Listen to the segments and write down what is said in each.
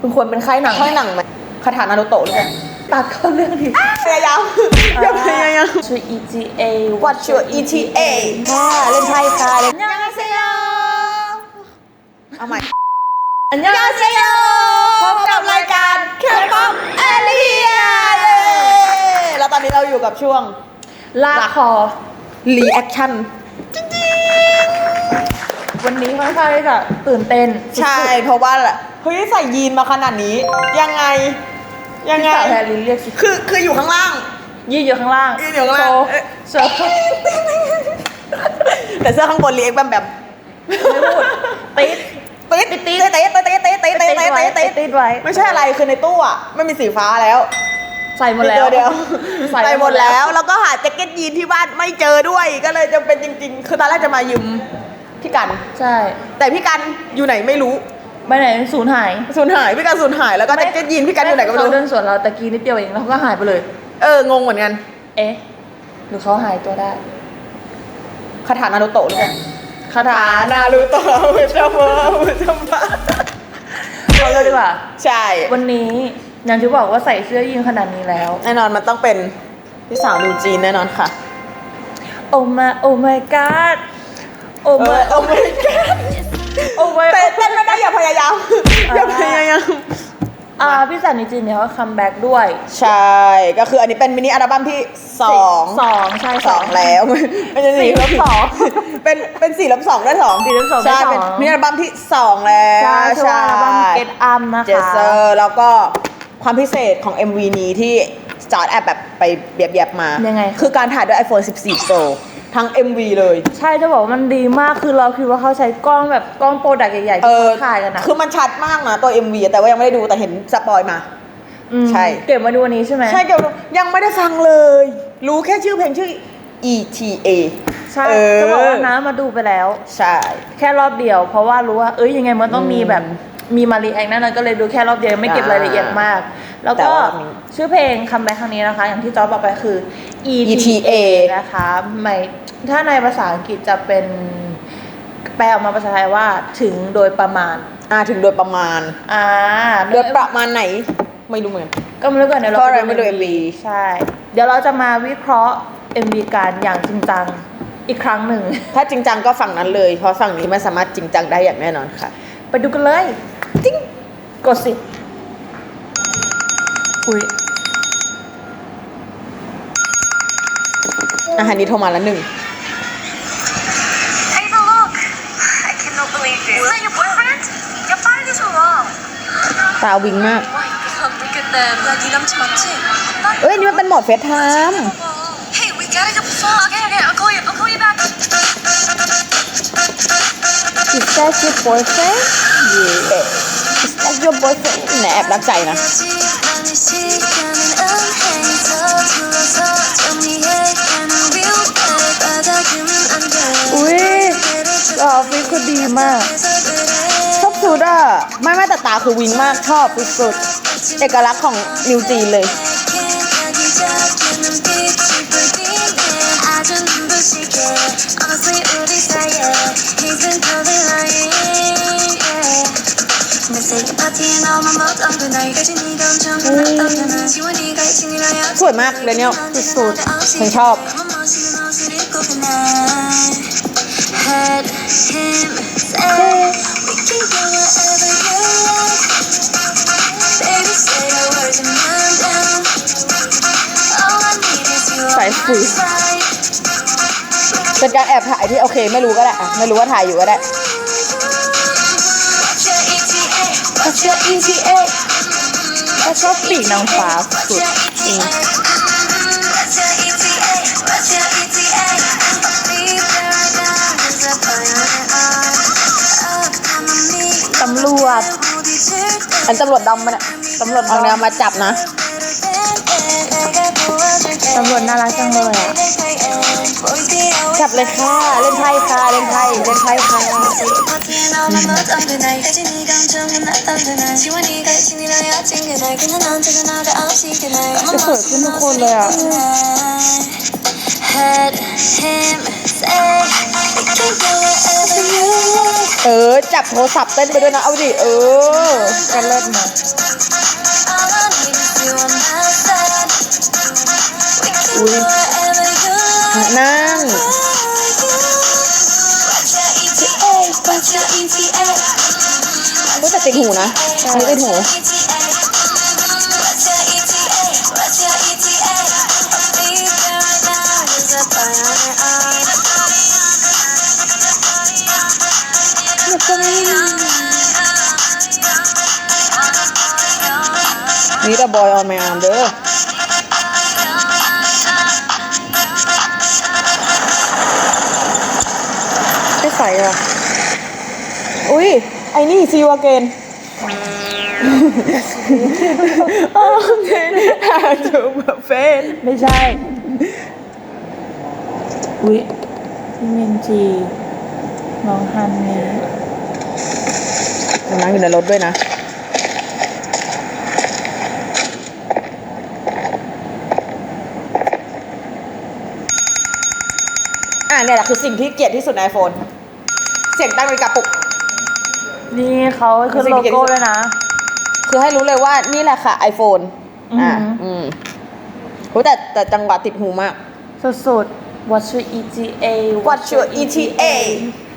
คุณควรเป็นค่ายหนังค่อยหนังไหมคาถานารุโตะหรือเปล่าตัดเข้าเรื่องดิพยายามอย่าพยายามชื่อ ETA What's your ETA ค่ะเล่นไพ่ค่ะเล่นยังเซโยเอาใหม่อันยองเซโยพบกับรายการแคป๊อปเอเรียแล้วตอนนี้เราอยู่กับช่วงลากคอรีแอคชั่น วันนี้ค่อนข้างที่จะตื่นเต้นใช่เพราะว่าเฮ้ยใส่ยีนมาขนาดนี้ ยังไงยังไงสาวแพรลินเรียกสิคือคืออยู่ข้างล่าง ยืดอยู่ข้างล่างยืดอยู่ข้างล่าง โชว์เอ๊ะโชว์แต่เสื้อข้างบนรีแอคแบบแบบไม่พูดติด ติ๊ดติ๊ดติ๊ดติ๊ดติ๊ดติ๊ดติ๊ดติ๊ดติ๊ดติ๊ดติ๊ดติดไว้ ไม่ใช่อะไรคือในตู้อะไม่มีสีฟ้าแล้วใส่หมดแล้ว เดียวใส่ใส่หมดแล้ว แล้วก็หาแจ็คเก็ตยีนที่บ้านไม่เจอด้วยก็เลยจำเป็นจริง ๆ คือตอนแรกจะมายืม พี่กัน ใช่แต่พี่กันอยู่ไหนไม่รู้ไปไหนสูญหายสูญหายพี่กันสูญหายแล้วก็แจ็คเก็ตยีนพี่กันอยู่ไหนก็ไม่เขารู้เดินสวนเราตะกี้นิดเดียวเองแล้วเขาก็หายไปเลย เอองงเหมือนกัน เอ๊ะหรือเขาหายตัวได้คาถานารุโตะหรือเปล่าคาถานารุโตะอุจามะอุจามะเขาเลยดีกว่า ใช่ วันนี้อย่างที่บอกว่าใส่เสื้อยีนขนาดนี้แล้ว แน่นอนมันต้องเป็นพี่สาวดูจีนแน่นอนค่ะ โอ้มาโอ้ my god โอ้เอมาอโอ้ไม่กันโอ้ my เต้นเต้นไม่ได้อย่าพยายาม อย่าพยายาม อ่าพี่สันนิจินเนี่ยเขาคัมแบ็กด้วยใช่ ก็คืออันนี้เป็นมินิอัลบั้มที่สองสองใช่สองแล้ว ไม่ใช่สี่ลบสองเป็นเป็นสี่ลบสองได้สองสี่ลบสองได้ใช่สอง เป็นมินิอัลบั้มที่สองแล้วใช่ชื่อว่าอัลบั้ม Get Up นะคะเจเซอร์แล้วก็ความพิเศษของ MV นี้ที่จอร์ดแอบแบบไปเบียบๆมา ยังไงคือการถ่ายด้วย iPhone 14 Pro ทั้ง MV เลย ใช่จะบอกว่ามันดีมากคือเราคิดว่าเขาใช้กล้องแบบกล้องโปรดักต์ใหญ่ๆเอที่อ เขาถ่ายกันนะคือมันชัดมากนะตัว MV อะแต่ว่ายังไม่ได้ดูแต่เห็นสปอยมา มใช่ เก็บมาดูวันนี้ใช่ไหม ใช่เกี่ยวกับยังไม่ได้ฟังเลย รู้แค่ชื่อเพลงชื่อ ETA ใช่เออจะบอกว่าน้ำมาดูไปแล้ว ใช่ แค่รอบเดียว เพราะว่ารู้ว่าเอ้ยยังไงมันต้องมีแบบมีมารีแอคแน่นอนก็เลยดูแค่รอบเดียวไม่เก็บรายละเอียดมาก แล้วแต่ก็ว่ามีชื่อเพลงคัมแบ็คครั้งนี้นะคะ อย่างที่จอร์จบอกไปคือ ETA ETA นะคะไม่ถ้าในภาษาอังกฤษจะเป็นแปลออกมาภาษาไทยว่าถึงโดยประมาณ อ่าถึงโดยประมาณ อ่า โดยประมาณไหน ไม่รู้เหมือนกันก็ไม่รู้กันเดี๋ยวเราเพราะอะไรปไม่ดู MV ใช่ เดี๋ยวเราจะมาวิเคราะห์ MV การอย่างจริงจังอีกครั้งหนึ่ง ถ้าจริงจังก็ฝั่งนั้นเลย เพราะฝั่งนี้ไม่สามารถจริงจังได้อย่างแน่นอนค่ะ ไปดูกันเลยจิ้งกดสิ อุ้ย อาหารนี้โทรมาแล้วหนึ่ง Ava, look! I cannot believe this. Is that your boyfriend? Your body is wrong. ตาวิงมาก Oh my god, look at them. 야, 네 남친 맞지? เอ้ย นี่มันเป็นโหมดเฟซไทม์ Hey, we gotta go before. Okay, okay, I'll call you. I'll call you back. Is that your boyfriend Yeah Is that your boyfriend แหนแอบรักใจนะ อุ้ยอ่อฟิกก็ดีมาก ชอบสุดอะ ไม่ไม่แต่ตาคือวินมากชอบสุดเอกลักษณ์ของนิวจีนเลยสวยมากเลยเนี่ยสุดๆฉันชอบ Had him say We can go wherever you like Baby say the words and I'm down All I need is you สาย on ฝื my น side เป็นการแอบถ่ายที่โอเคไม่รู้ก็ได้อะไม่รู้ว่าถ่ายอยู่ก็ได้ What's your ETA? What's your ETA? ถ้าชอบปีกนางฟ้าสุดจริ วจอันตำรวจดำมันอะตำรวจเอาเนี้ยมาจับนะ ตำรวจน่ารักจังเลยอะ จับเลยค่ะ เล่นไพ่ค่ะ เล่นไพ่ เล่นไพ่ค่ะ จะสวยขึ้นทุกคนเลยอะ had him say I can do whatever you want เออ จับโทรศัพท์เต้นไปด้วยนะ เอาดิ เออกันเล่นมา All I need is you on my side We can do whatever you want นั่น Watch your ETA Watch your ETA พูดแต่ติดหูนะอันนี้ติดหู ETA นี่แต่บอยออนไมอาร์มเด้อไม่ใส่อะอุ้ย ไอ้นี่ซีวาเกนโอเคหาจูแบบเฟนไม่ใช่ อุ๊ยพี่เมนจีน้องฮันนี่นั่งอยู่ในรถด้วยนะ เนี่ยแหละคือสิ่งที่เกลียดที่สุดในไอโฟนเสียงตั้งนาฬิกาปลุก นี่เขาขึ้นโลโก้ด้วยนะ คือให้รู้เลยว่านี่แหละค่ะ iPhone อ่าอือหืออืมโหแต่แต่จังหวะติดหูมาก สุดๆ What's your ETA What's your ETA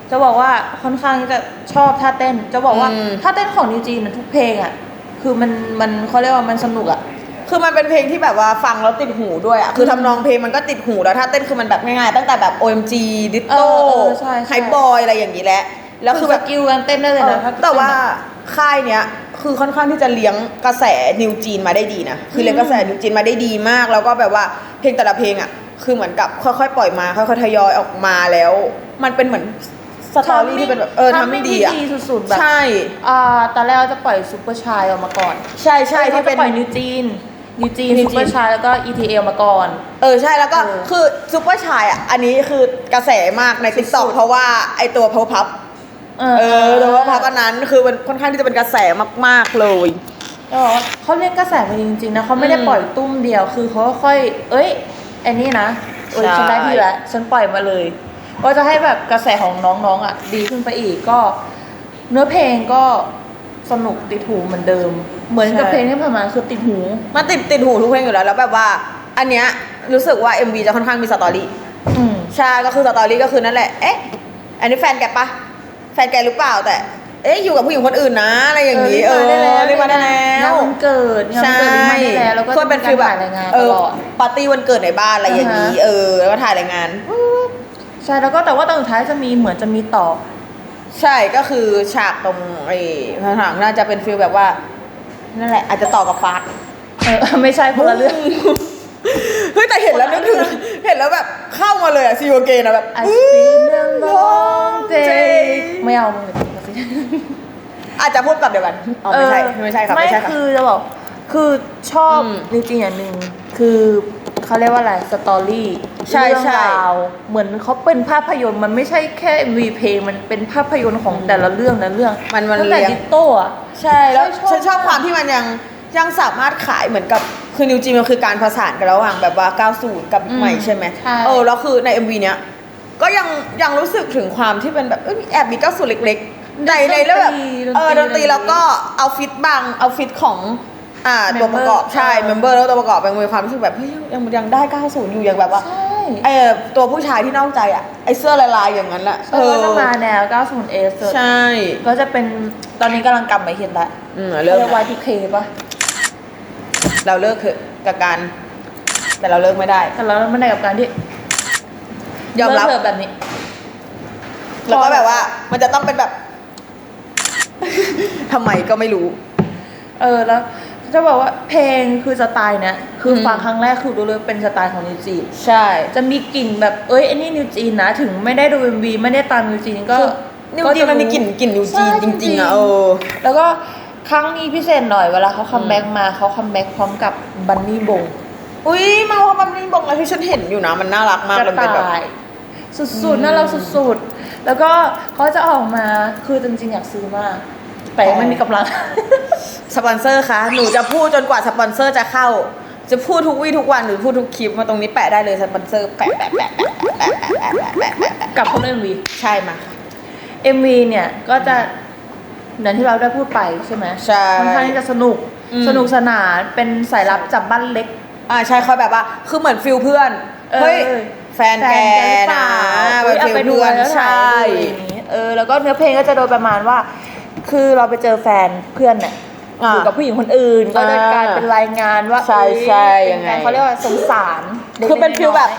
จะบอกว่าค่อนข้างที่จะชอบท่าเต้น จะบอกว่าอืมท่าเต้นของนิวจีนนะทุกเพลงอะ คือมันมันเขาเรียกว่ามันสนุกอะ คือมันเป็นเพลงที่แบบว่าฟังแล้วติดหูด้วยอะคือทำนองเพลงมันก็ติดหูแล้วถ้าเต้นคือมันแบบง่ายๆตั้งแต่แบบ OMG ดิโต้เออเออใช่ใช่ ไฮบอยอะไรอย่างนี้แหละแล้วคือแบบสกิลการเต้นได้เลยเอนะอถ้าแต่ว่าค่ายเนี้ยคือค่อนข้างที่จะเลี้ยงกระแสนิวจีนมาได้ดีนะคือเลี้ยงกระแสนิวจีนมาได้ดีมาก แล้วก็แบบว่าเพลงแต่ละเพลงอะคือเหมือนกับค่อยๆปล่อยมาค่อยๆทยอยออกมาแล้ว มันเป็นเหมือนสตอรี่ที่เป็นแบบเออทำไม่ดีอะที่สุดๆแบบใช่ อ่าตอนแรกเราจะปล่อยซูเปอร์ชายออกมาก่อนใช่ใช่เขาที่จะเป็นปล่อยนิวจีน นิวจีนนิวจีนซูเปอร์ชายแล้วก็ ETL มาก่อน เออใช่แล้วก็เออคือซูเปอร์ชายอะอันนี้คือกระแสมากในติ๊กต็อกเพราะว่าไอตัวเพลพับเออเออตัวเพลพับอันนั้นคือมันค่อนข้างที่จะเป็นกระแสมากๆเลยจะบอกว่าเขาเรียกกระแสมาจริงๆนะเขาไม่ได้อืมปล่อยตุ้มเดียว คือเขาค่อยๆเอ้ยไอ้นี่นะเอ้ยใช่ ฉันได้ที่แล้วฉันปล่อยมาเลยก็จะให้แบบกระแสของน้องๆอะดีขึ้นไปอีกก็ เนื้อเพลงก็ สนุกติดหูเหมือนเดิม เหมือนกับเพลงที่ผ่านมาคือติดหู มันติดติดหูทุกเพลงอยู่แล้ว แล้วแบบว่า อันเนี้ยรู้สึกว่า MV จะค่อนข้างมีสตอรี่อืมใช่ก็คือสตอรี่ก็คือนั่นแหละ เอ๊ะ อันนี้แฟนแกปะ แฟนแกหรือเปล่าแต่ เอ๊ะอยู่กับผู้หญิงคนอื่นนะ อะไรอย่างนี้ เออรีบมาได้แล้วรีบมาได้แล้งานววันเกิดงานวันเกิดรีบมาได้แล้วแล้วก็ควรเป็นฟีลแบบถ่ายรายงานเอตอลอดปาร์ตี้วันเกิดในบ้านอะไรอย่างนี้อ่าฮะเออ แล้วก็ถ่ายรายงาน ใช่แล้วก็แต่ว่าตอนสุดท้ายจะมีเหมือนจะมีต่อ ใช่ก็คือฉากตรงไอ้ข้างหลังน่าจะเป็นฟีลแบบว่า นั่นแหละ อาจจะต่อกับฟาสเออไม่ใช่คนละเรื่อง เฮ้ยแต่เห็นแล้วนึกถึงเห็นแล้วแบบเข้ามาเลยอะซีโอเกนอะแบบ I spend a long day ไม่เอามึงเลยสิอาจจะพูดกับเดียวกันอ๋อไม่ใช่ไม่ใช่ครับไม่ใช่ครับ คือจะบอก คือชอบอืม จริงๆอย่างหนึ่งคือ เขาเรียกว่าอะไรสตอรี่ใช่เรื่องใช่ ราวเหมือนเขาเป็นภาพยนตร์มันไม่ใช่แค่มีเพลงมันเป็นภาพยนตร์ของแต่ละเรื่องนั้นเรื่องมันมันตั้งแต่เลี้ยง ดิโต้อะ ใช่แล้วใช่ชอบฉันชอบมากความที่มันยังยังสามารถขายเหมือนกับคือนิวจีมันคือการผสานกันระหว่างแบบว่า 90 กับใหม่อืมใช่ไหมใช่ เออแล้วคือใน MV เนี้ยก็ยังยังรู้สึกถึงความที่เป็นแบบเอ้ยแอบมี90 เล็กๆในในแล้วแบบเออดนตรีแล้วก็เอาฟิตบางเอาฟิตของ อ่าตัวประกอบใช่เมมเบอร์แล้วตัวประกอบยังมีความรู้สึกแบบเฮ้ยยังยังได้ 90 อยู่อย่างแบบว่าใช่เออตัวผู้ชายที่นอกใจอะไอเสื้อลายๆอย่างนั้นแหละเออก็จะมาแนว 90 S ใช่ก็จะเป็นตอนนี้กำลังกลับมาเห็นแล้วอืมเรีเริ่ยมกละว่า Y2K ป่ะ เราเลิกเถอะกับการ แต่เราเลิกไม่ได้ แต่เราไม่ได้กับการที่ยอมรับ เลิกเถะแบบนี้ แล้วก็แบบว่ามันจะต้องเป็นแบบ ทำไมก็ไม่รู้ เออแล้ว จะบอกว่าเพลงคือสไตล์เนี้ยคืออมฟังครั้งแรกคือรู้เลยเป็นสไตล์ของนิวจีนใช่ จะมีกลิ่นแบบเอ้ยไอ้นี่นิวจีนนะถึงไม่ได้ดูเอ็มวีไม่ได้ตามนิวจีนก็คือนิวจีนมันมีกลิ่นกลิ่นนิวจีนใช่จริงๆอะเออแล้วก็ครั้งนี้พิเศษหน่อยเวลาเขาคัมแบ็กมาเขาคัมแบ็กพร้อมกับบันนี่บงอุ้ยมาว่ามันนี่บงอะไรที่ฉันเห็นอยู่นะมันน่ารักมากกเลยระเป็นแบบต่ายสุดๆน่ารักสุดๆแล้วก็เขาจะออกมาคือจริงๆอยากซื้อมาก แต่ไม่มีกำลัง สปอนเซอร์คะหนูจะพูดจนกว่าสปอนเซอร์จะเข้า จะพูดทุกวี่ทุกวันหรือพูดทุกคลิปมาตรงนี้แปะได้เลยสปอนเซอร์แปะแปะแปะแปะแปะแปะแปะแปะแปะแปะแปะกับพวกเอ็มวีใช่มาค่ะ MV เนี่ยก็จะอย่างที่เราได้พูดไปใช่ไหมใช่ ค่อนข้างที่จะสนุกอืม สนุกสนานเป็นสายลับจับบ้านเล็ก อ่าใช่เขาแบบว่าคือเหมือนฟิลเพื่อนเออเฮ้ยแฟนแกหรือเปนะล่าเป็นเอาฟิลไปดูเพื่อนแล้วใชถ่าย่ดูอย่างนี้ เออแล้วก็เนื้อเพลงก็จะโดยประมาณว่า คือเราไปเจอแฟนเพื่อนเนี่ยอ่าอยู่กับผู้หญิงคนอื่น ก็จะกลายเป็นรายงานว่าใช่เอ้ยใช่เป็นยังไงการเขาเรียกว่าสงสารด็กคือเป็นฟิลแบบอย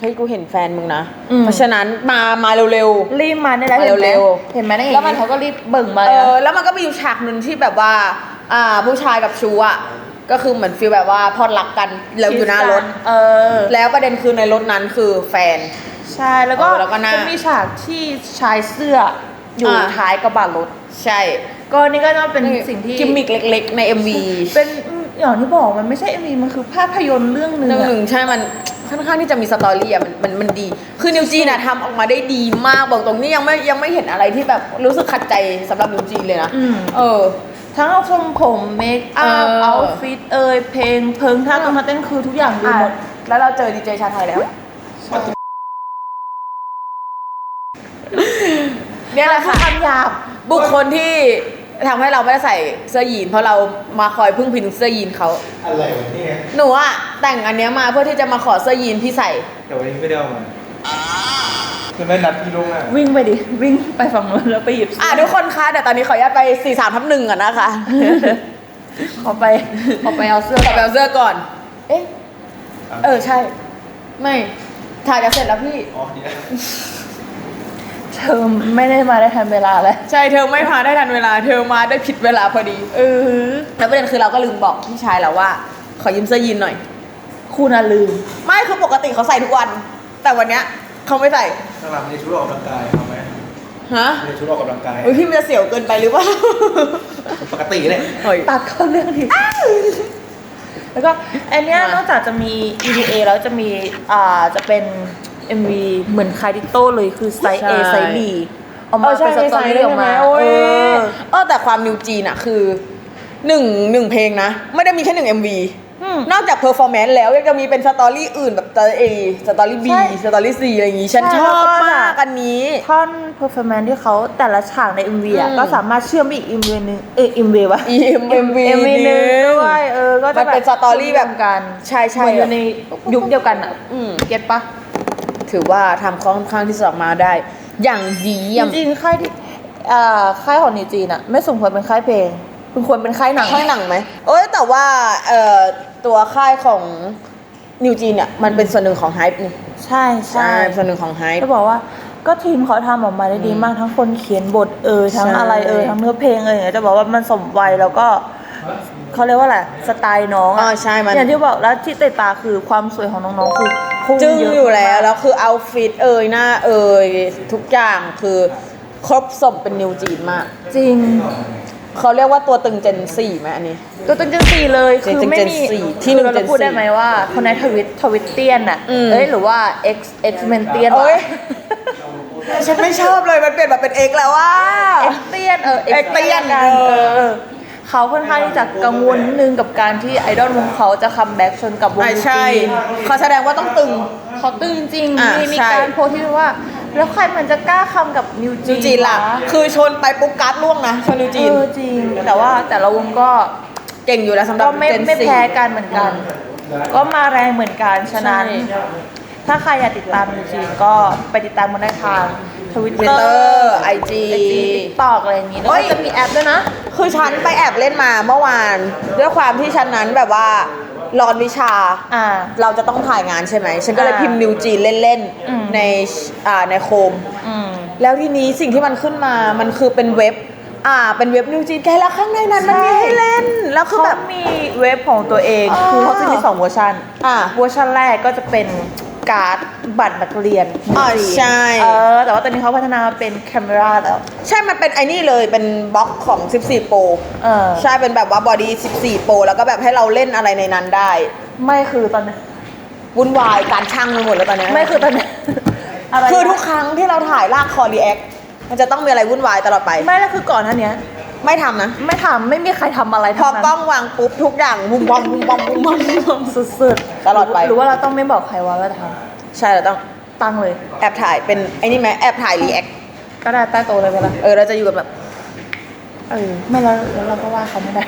เฮ้ยกูเห็นแฟนมึงนะอืมเพราะฉะนั้นมามาเร็วๆรีบมาเนี่ยแหละมาเห็นไหมเร็วเห็นไหมในแล้แล้ววมัมันนเขาก็รีบเบิ่งมาๆเลเอยอนะแล้วมันก็มีอยู่ฉากหนึ่งที่แบบว่า อ่าผู้ชายกับชูอะก็คือเหมือนฟิลแบบว่าพอดรักกันแล้วอยู่หน้ารถเออ แล้วประเด็นคือในรถนั้นคือแฟน ใช่แล้วก็เออแล้วก็หน้าจะมีฉากที่ชายเสื้ออยู่อ่าท้ายกระบะรถ ใช่ ก็นี่ก็จะเป็นสิ่งที่กิมมิกเล็ก ๆ ใน MV เป็นอย่างที่บอกมันไม่ใช่ MV มันคือภาพยนตร์เรื่องหนึ่งเรื่องอะหนึ่งใช่มันค่อนข้างที่จะมีสตอรี่อะมันมันมันดี คือนิวจีนอะทำออกมาได้ดีมากบอกตรงนี้ยังไม่ยังไม่เห็นอะไรที่แบบรู้สึกขัดใจสำหรับนิวจีนเลยนะอืมเออ ทั้งเอาทรงผมเมคอัพเออเอาฟิตเอยเพลงเพลิงท่าตรงมาเต้นคือทุกอย่างดีหมดแล้วเราเจอดีเจชาไทยแล้วเนี่ยแหละค่ะคำหยาบ บุคคลที่ทำให้เราไม่ได้ใส่เสื้อยีน เพราะเรามาคอยพึ่งพิงเสื้อยีนเขา อะไรวะเนี่ย หนูอะแต่งอันเนี้ยมาเพื่อที่จะมาขอเสื้อยีนพี่ใส่ แต่วันนี้ไม่ได้เอามาคือไม่นัดพี่ล่วงหน้าวิ่งไปดิ วิ่งไปฝั่งนู้นแล้วไปหยิบเสื้อะทุกคนคะเดี๋ยวตอนนี้ขออนุญาตไป4 3ทับหนึ่งก่อนนะคะขอไปขอไปเอาเสื้อขอไปเอาเสื้อก่อน เอ๊ะ เออใช่ ไม่ถ่ายจะเสร็จแล้วพี่ อ๋อนี่นะ เธอไม่ได้มาได้ทันเวลาแล้วใช่เธอไม่มาได้ทันเวลา เธอมาได้ผิดเวลาพอดี เออแล้วประเด็นคือเราก็ลืมบอกพี่ชายเราว่า ขอยืมเสื้อยีนหน่อย คุณอะลืม ไม่คือปกติเขาใส่ทุกวัน แต่วันเนี้ยเขาไม่ใส่ข้างหลังมีชุดออกกำลังกายเอาไหมฮะมีชุดออกกำลังกายเฮ้ยพี่มันจะเสียวเกินไปหรือเปล่าปกติเลยเฮ้ยตัดเข้าเรื่องดิแล้วก็อันเนี้ยมานอกจากจะมี EDA แล้วจะมีอ่าจะเป็น MV เหมือนคายดิโต้เลยคือไซส์ A ไซส์ B เอามาเป็นสตอรี่ออกมาโอ้ยเออเออแต่ความนิวจีนอะคือหนึ่งหนึ่งเพลงนะ ไม่ได้มีแค่หนึ่ง MV อืมนอกจากเพอร์ฟอร์แมนซ์แล้วยังจะมีเป็นสตอรี่อื่นแบบสตอรี่ A สตอรี่ B ใช่สตอรี่ C อะไรอย่างงี้ ฉันใช่ชอบแล้วก็มากอันนี้ ท่อน performance ที่เขาแต่ละฉากใน MV อะอืมก็สามารถเชื่อมไปอีก MV นึงเออ MV วะอี MV MV นึงนึด้วยเออก็จะมันเป็นแบบสตอรี่แบบชื่มกันใช่ใช่เหมือนอยู่ในยุคเดียวกันอะอืมเก็ตปะ ถือว่าทำค่อนข้างที่จะออกมาได้ อย่างดีเยี่ยมจริงๆค่ายที่อ่าค่ายของนิวจีนอะไม่สมควรเป็นค่ายเพลงคุณควรเป็นค่ายหนังค่ายหนังไหมเอ้ยแต่ว่าเอ่อตัวค่ายของนิวจีนเนี่ยมันเป็นส่วนหนึ่งของไฮป์นี่ใช่ใช่ใช่ส่วนหนึ่งของไฮป์จะบอกว่าก็ทีมเขาทำออกมาได้ดีมากทั้งคนเขียนบทเอยทั้งใช่อะไรเอยทั้งเนื้อเพลงเอยอย่างเงี้ยจะบอกว่ามันสมวัยแล้วก็เขาเรียกว่าอะไรสไตล์น้องอ๋อะอใช่มันอย่างที่บอกแล้วที่เตะตาคือความสวยของน้องๆคือ พุ่จึ้งเะอยู่แล้วมากแล้วคือเอาฟิตเอ่ยหน้าเอ่ยทุกอย่างคือครบสมเป็นนิวจีนมาก จริง เขาเรียกว่าตัวตึงเจนสี่ไหมอันนี้ ตัวตึงเจนสี่เลยเจนคือไม่เจนมีสี่ที่หนึ่งคือเจเรานพูดได้สี่ไหมว่า คนในทวิตทวิตเตียนอะอืม เอ้ยหรือว่า X X เมนเตียนเอ้ยฉันไม่ชอบเลยมันเปลี่ยนมาเป็นเอกแล้วว่าเอ็กเตียนเออ X เตี้ยนกันเออ เออเขาค่อนข้างที่จะกังวลนิดนึงกับการที่ไอดอลวงเขาจะคัมแบ็กชนกับวงอ่าจีใช่นเขาแสดงว่าต้องตึงเขาตื่นจริงอ่ามีมีใช่ การโพสต์ที่ว่า แล้วใครมันจะกล้าคำกับนิวจีนิวจีนล่ะ วคือชนไปปุ๊บการ์ดล่วงนะชนนิวจีน เออจริง แต่ว่าแต่ละวงก็เก่งอยู่แล้วสำหรัก็บไม่เจนไม่สี่แพ้กันเหมือนกัน ก็มาแรงเหมือนกันฉะนั้น ใช่ ถ้าใครอยากติดตามนิวจีนก็ไปติดตามมันได้ทางทวิตทเตวิตอเตอร์ร์ไอจีไอจีติ๊กตอกอะไรอย่างงี้แล้วเฮ้ก็ย จะมีแอปด้วยนะ คือฉันไปแอบเล่นมาเมื่อวานด้วยความที่ฉันนั้นแบบว่ารอนวิชา อ่า เราจะต้องถ่ายงานใช่ไหม ฉันก็เลยอ่าพิมพ์นิวจีนเล่นอืม ๆในอ่าในโคม อืม แล้วทีนี้สิ่งที่มันขึ้นมา มันคือเป็นเว็บ อ่า เป็นเว็บนิวจีนแกแล้วข้างในนั้นมันมีให้เล่น แล้วคือเขาแบบ มีเว็บของตัวเองอ๋อคือเขาจะมีสองเวอร์ชันอ่า เวอร์ชันแรกก็จะเป็น การ์ดบัตรนักเรียนอ่าใช่ เออ แต่ว่าตอนนี้เขาพัฒนามาเป็นแคมเมราแล้ว ใช่ มันเป็นไอ้นี่เลย เป็นบล็อกของ 14 Pro เออ ใช่ เป็นแบบว่าบอดี้ 14 Pro แล้วก็แบบให้เราเล่นอะไรในนั้นได้ ไม่คือตอนนี้วุ่นวายการช่างไปหมดแล้วตอนเนี้ยไม่คือตอนนี้อะไรคือทุกครั้งที่เราถ่ายลากคอรีแอค มันจะต้องมีอะไรวุ่นวายตลอดไป ไม่แล้วคือก่อนหน้าเนี้ย ไม่ทำนะ ไม่ทำไม่มีใครทำอะไรพอทั้งนั้นกล้องวางปุ๊บทุกอย่างบุ้มบอมบุ้มบอมบุ้มบอมบุ้มบอม สุดๆตลอดไป หรือว่าเราต้องไม่บอกใครว่าเราจะทใช่เราต้องำตั้งเลย แอบถ่ายเป็นไอ้นี่ไหมแอบถ่ายรีแอคก็ได้ใต้โต๊ะเลยไปละเออเราจะอยู่กันแบบ เออไม่แล้วแล้วเราก็ว่าเขาไม่ได้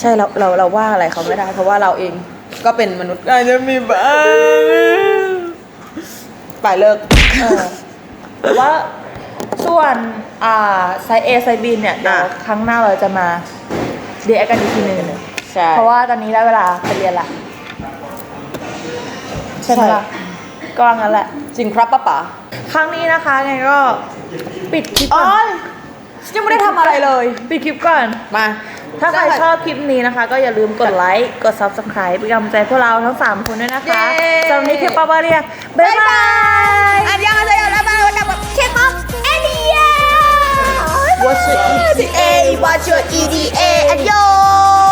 ใช่เราเราเราว่าอะไรเขาไม่ได้ เพราะว่าเราเองก็เป็นมนุษย์อาจจะมีบ้างไปเลิก เออหรือว่า ส่วนอ่าไซส์ A ไซส์ B เนี่ยเดี๋ยวอะครั้งหน้าเราจะมาเดียกันอีกทีหนึงใช่เพราะว่าตอนนี้ได้เวลาไปเรียนละใช่ไหมล่ะก็งั้นแหละ จริงครับป้าป๋าครั้งนี้นะคะไงก็ปิดคลิปอ๋ก่ออนฉันยังไม่ได้ทำอะไรเลย ปิดคลิปก่อน มา ถ้าใครชอบคลิปนี้นะคะ ก็อย่าลืมกดไลค์ กด subscribe เป็นกำลังใจพวกเราทั้ง 3 คนด้วยนะคะเย้สำหรับวันนี้คือปาบาเรียบ๊ายบายอันยังอะไรแล้วมาแล้วกับเคป๊อปเอเ I'm EDA, watch your EDA, and yo.